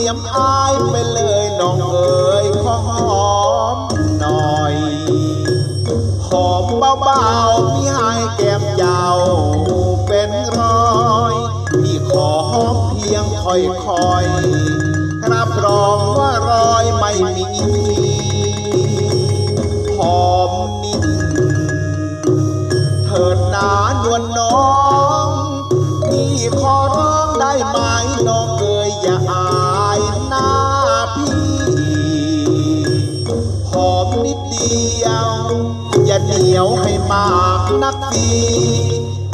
นียมอายไปเลยน้องเอ๋ยขอหอมหน่อยหอมเบาๆพี่ให้แก้มเจ้าเป็นรอยพี่ขอหอมเพียงค่อยๆรับรองว่ารอยไม่มีหอมนิดเถิดนานวลน้อง นิดเดียว อย่าเหนียวให้มากนักดี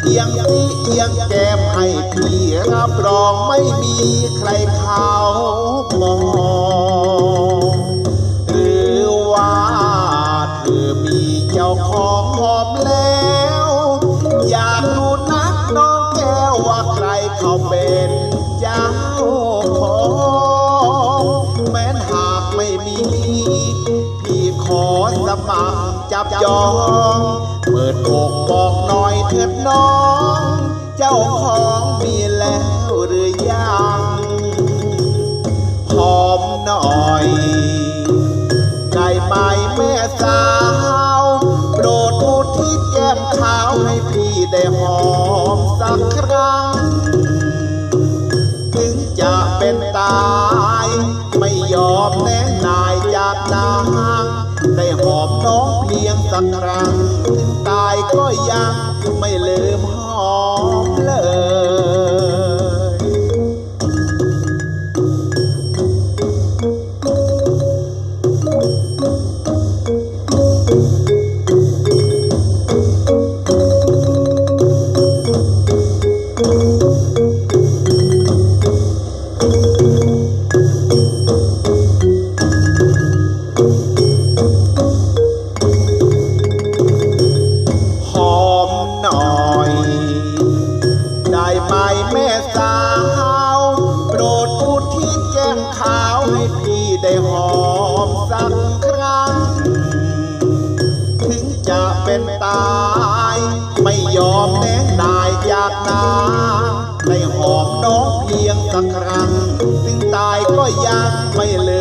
เอียงสิเอียงแก้มให้พี่รับรองไม่มีใครเขามอง มัครจับจอง เปิดอกบอกหน่อยเถิดน้อง เจ้าของมีแล้วหรือยังหอมหน่อยได้ไหมแม่สาว โปรดอุทิศแก้มขาวให้พี่ได้หอมสักครั้ง ถึงจะเป็นตาย ไม่ยอมแน่นายจากนาง ได้หอมน้องเพียงสักครั้งถึงตายก็ยังไม่ลืมหอ อยได้ไหมแม่สาว โปรดอุทิศแก้มขาวให้พี่ได้หอมสักครั้ง ถึงจะเป็นตาย ไม่ยอมแน่นายจากนาได้หอมน้องเพียงสักครั้ง ถึงตายก็ยังไม่ลื